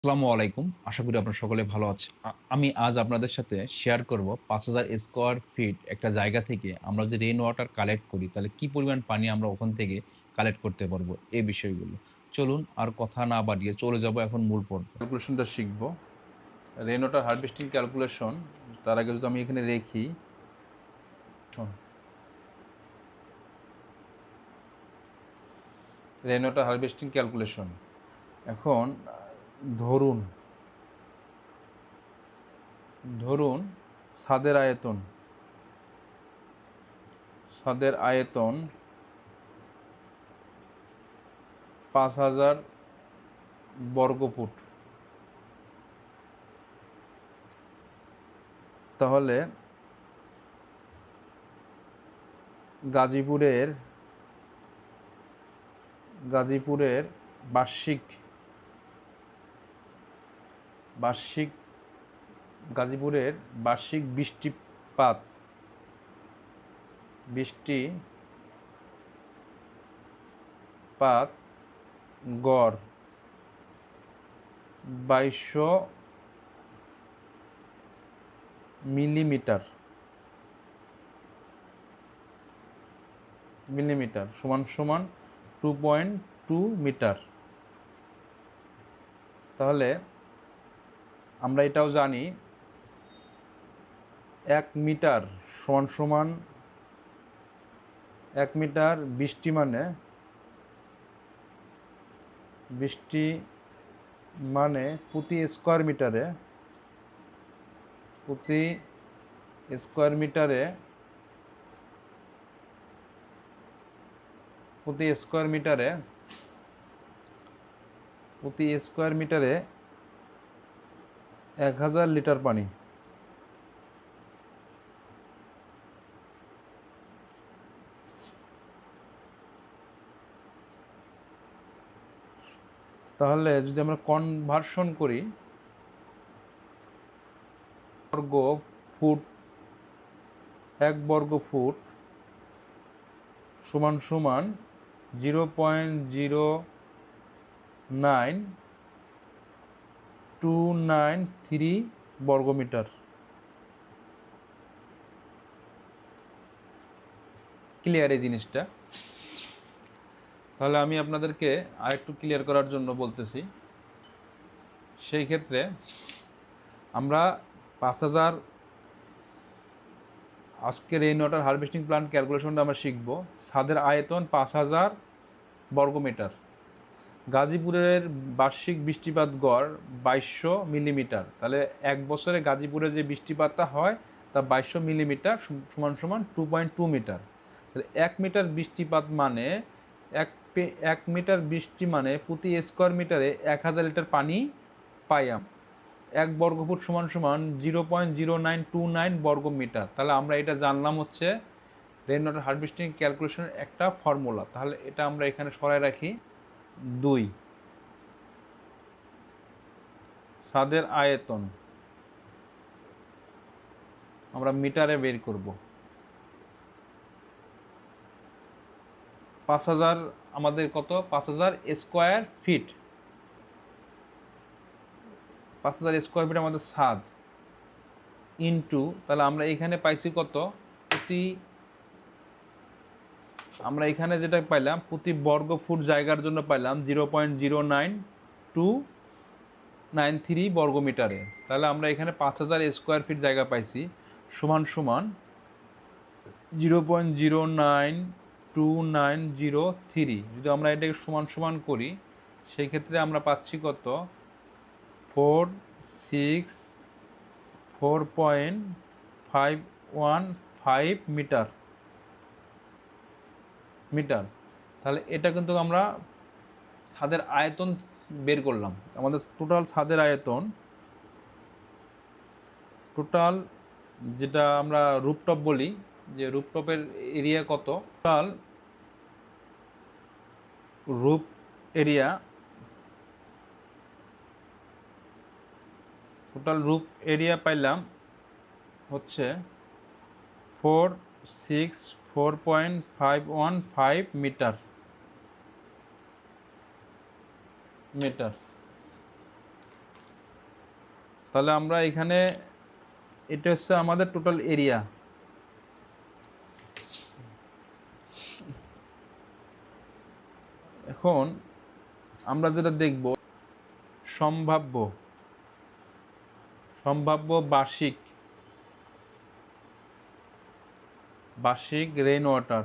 আসসালামু আলাইকুম। আশা করি আপনারা সকলে ভালো আছেন। আ- আমি আজ আপনাদের সাথে শেয়ার করব পাঁচ হাজার স্কোয়ার ফিট একটা জায়গা থেকে আমরা যে রেন ওয়াটার কালেক্ট করি, তাহলে কি পরিমাণ পানি আমরা ওখান থেকে কালেক্ট করতে পারব এই বিষয়গুলো। চলুন আর কথা না বাড়িয়ে চলে যাব এখন মূল পর্ব। ক্যালকুলেশনটা শিখব। রেন ওয়াটার হারভেস্টিং ক্যালকুলেশন তার আগে যদি আমি এখানে রেখি রেন ওয়াটার হারভেস্টিং ক্যালকুলেশন এখন ধরুন ধরুন সাদের আয়তন সাদের আয়তন পাঁচ হাজার বর্গফুট। তাহলে গাজীপুরের গাজীপুরের বার্ষিক বার্ষিক গাজীপুরের বার্ষিক বৃষ্টিপাত বৃষ্টিপাত গড় বাইশশো মিলিমিটার মিলিমিটার সমান সমান টু পয়েন্ট টু মিটার তাহলে আমরা এটাও জানি, এক মিটার সমান সমান এক মিটার বৃষ্টি মানে বৃষ্টি মানে প্রতি স্কোয়ার মিটারে, প্রতি স্কোয়ার মিটারে, প্রতি স্কোয়ার মিটারে, প্রতি স্কোয়ার মিটারে এক হাজার লিটার পানি। তাহলে যদি আমরা কনভার্সন করি, বর্গ ফুট, এক বর্গ ফুট সমান সমান zero point zero nine two nine three বর্গমিটার। ক্লিয়ার এই জিনিসটা। তাহলে আমি আপনাদেরকে আরেকটু ক্লিয়ার করার জন্য বলতেছি। সেই ক্ষেত্রে আমরা পাঁচ হাজার আজকে রেইন ওয়াটার হারভেস্টিং প্ল্যান্ট ক্যালকুলেশনটা আমরা শিখব। ছাদের আয়তন পাঁচ হাজার বর্গমিটার। গাজীপুরের বার্ষিক বৃষ্টিপাত গড় বাইশশো মিলিমিটার। তাহলে এক বছরে গাজীপুরে যে বৃষ্টিপাতটা হয়, তা বাইশশো মিলিমিটার সমান সমান টু পয়েন্ট টু মিটার। তাহলে এক মিটার বৃষ্টিপাত মানে এক এক মিটার বৃষ্টি মানে প্রতি স্কোয়ার মিটারে এক হাজার লিটার পানি পাই আমরা এক বর্গফুট সমান সমান zero point zero nine two nine বর্গ মিটার। তাহলে আমরা এটা জানলাম হচ্ছে রেন ওয়াটার হারভেস্টিং ক্যালকুলেশনের একটা ফর্মুলা তাহলে এটা আমরা এখানে সরাই রাখি। দুই। ছাদের আয়তন। আমরা মিটারে বের করব। পাঁচ হাজার, আমাদের কত? পাঁচ হাজার স্কোয়ার ফিট। পাঁচ হাজার স্কোয়ার ফিট আমাদের ছাদ ইন্টু, তাহলে আমরা এখানে পাইছি কত? প্রতি আমরা এখানে যেটা পাইলাম, প্রতি বর্গ ফুট জায়গার জন্য পাইলাম zero point zero nine two nine three বর্গ মিটারে। তাহলে আমরা এখানে পাঁচ হাজার স্কোয়ার ফিট জায়গা পাইছি। সমান সমান zero point zero nine two nine zero three যদি আমরা এটাকে সমান সমান করি সেই ক্ষেত্রে আমরা পাচ্ছি কত? Four six four point five one five metre. Metre তাহলে এটা কিন্তু আমরা ছাদের আয়তন বের করলাম। আমাদের টোটাল ছাদের আয়তন টোটাল যেটা আমরা রুপটপ বলি, যে রুপটপের এরিয়া কত? Total roof area total roof area পাইলাম হচ্ছে four six four point five one five metre metre তাহলে আমরা এখানে, এটা হচ্ছে আমাদের টোটাল এরিয়া এখন আমরা যেটা দেখব, সম্ভাব্য সম্ভাব্য বার্ষিক বার্ষিক রেইন ওয়াটার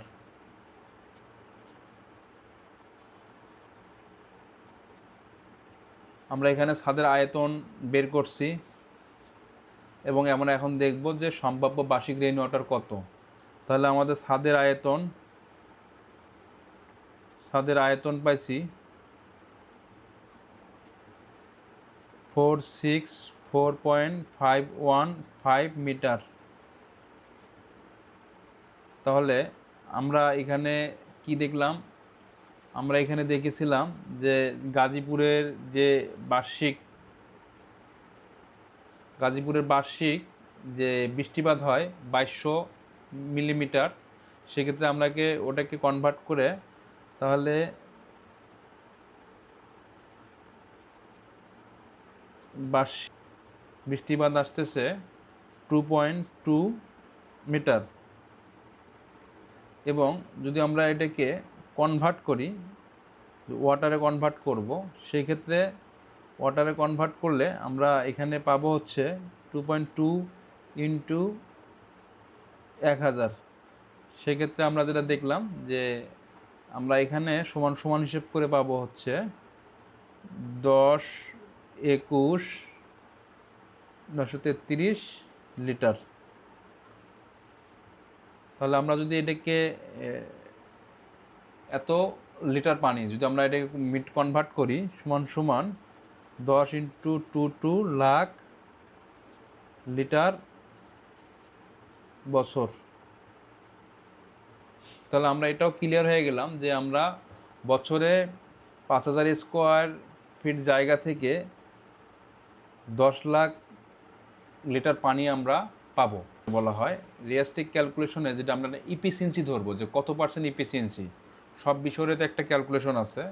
আমরা এখানে ছাদের আয়তন বের করছি এবং আমরা এখন দেখব যে সম্ভাব্য বার্ষিক রেইন ওয়াটার কত। তাহলে আমাদের ছাদের আয়তন ছাদের আয়তন পাইছি four six four point five one five metre তাহলে আমরা এখানে কি দেখলাম? আমরা এখানে দেখেছিলাম যে গাজীপুরের যে বার্ষিক, গাজীপুরের বার্ষিক যে বৃষ্টিপাত হয় বাইশশো মিলিমিটার, সেক্ষেত্রে আমরাকে ওটাকে কনভার্ট করে তাহলে বার্ষিক বৃষ্টিপাত আসতেছে টু পয়েন্ট টু মিটার এবং যদি আমরা এটাকে কনভার্ট করি ওয়াটারে কনভার্ট করব সেই ক্ষেত্রে ওয়াটারে কনভার্ট করলে আমরা এখানে পাবো হচ্ছে টু পয়েন্ট টু ইন্টু এক হাজার। সেক্ষেত্রে আমরা যেটা দেখলাম যে আমরা এখানে সমান সমান হিসেব করে পাবো হচ্ছে দশ একুশ নশো তেত্রিশ লিটার। তাহলে আমরা যদি এটাকে এত লিটার পানি, যদি আমরা এটাকে মিট কনভার্ট করি, সমান সমান দশ into two two lakh litre বছর। তাহলে আমরা এটাও ক্লিয়ার হয়ে গেলাম যে আমরা বছরে পাঁচ হাজার স্কোয়ার ফিট জায়গা থেকে দশ লাখ লিটার পানি আমরা পাবো। বলা হয় রিয়াস্টিক ক্যালকুলেশনে যেটা আমরা ইফিসিয়েন্সি ধরবো, যে কত পার্সেন্ট ইফিসিয়েন্সি সব বিষয়ের তো একটা ক্যালকুলেশন আছে।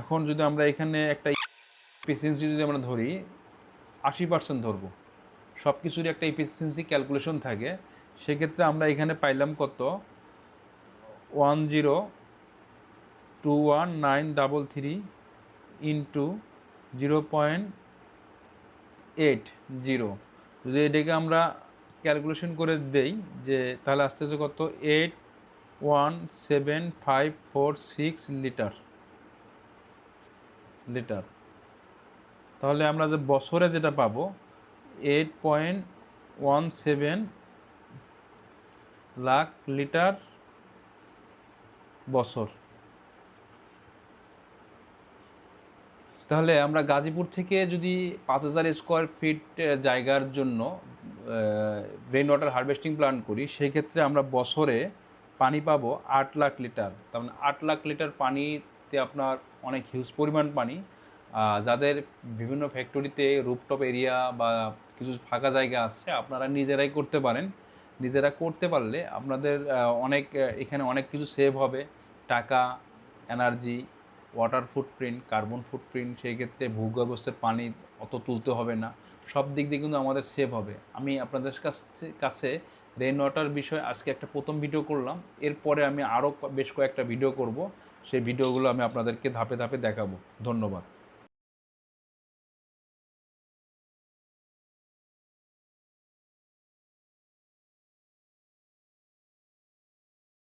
এখন যদি আমরা এখানে একটা ইফিসিয়েন্সি যদি আমরা ধরি, আশি পার্সেন্ট ধরবো, সব কিছুরই একটা ইফিসিয়েন্সি ক্যালকুলেশন থাকে। সেক্ষেত্রে আমরা এখানে পাইলাম কত? One zero two one nine double three into zero point eight zero যদি এটাকে আমরা ক্যালকুলেশন করে দেই যে তাহলে আসতেছে কত? Eight one seven five four six litre litre তাহলে আমরা যে বছরে যেটা পাবো eight point one seven lakh litre বছর। তাহলে আমরা গাজীপুর থেকে যদি পাঁচ হাজার স্কোয়ার ফিট জায়গার জন্য রেইন ওয়াটার হারভেস্টিং প্ল্যান করি, সেই ক্ষেত্রে আমরা বছরে পানি পাবো আট লাখ লিটার। তার মানে আট লাখ লিটার পানিতে আপনার অনেক হিউজ পরিমাণ পানি। যাদের বিভিন্ন ফ্যাক্টরিতে রুপটপ এরিয়া বা কিছু ফাঁকা জায়গা আছে, আপনারা নিজেরাই করতে পারেন। নিজেরা করতে পারলে আপনাদের অনেক এখানে অনেক কিছু সেভ হবে। টাকা energy water footprint carbon footprint সেই ক্ষেত্রে ভূগর্ভস্থের পানি অত তুলতে হবে না। সব দিক দিয়ে কিন্তু আমাদের সেভ হবে। আমি আপনাদের কাছ কাছে রেন ওয়াটার বিষয়ে আজকে একটা প্রথম ভিডিও করলাম। এরপরে আমি আরও বেশ কয়েকটা ভিডিও করব। সেই ভিডিওগুলো আমি আপনাদেরকে ধাপে ধাপে দেখাবো। ধন্যবাদ।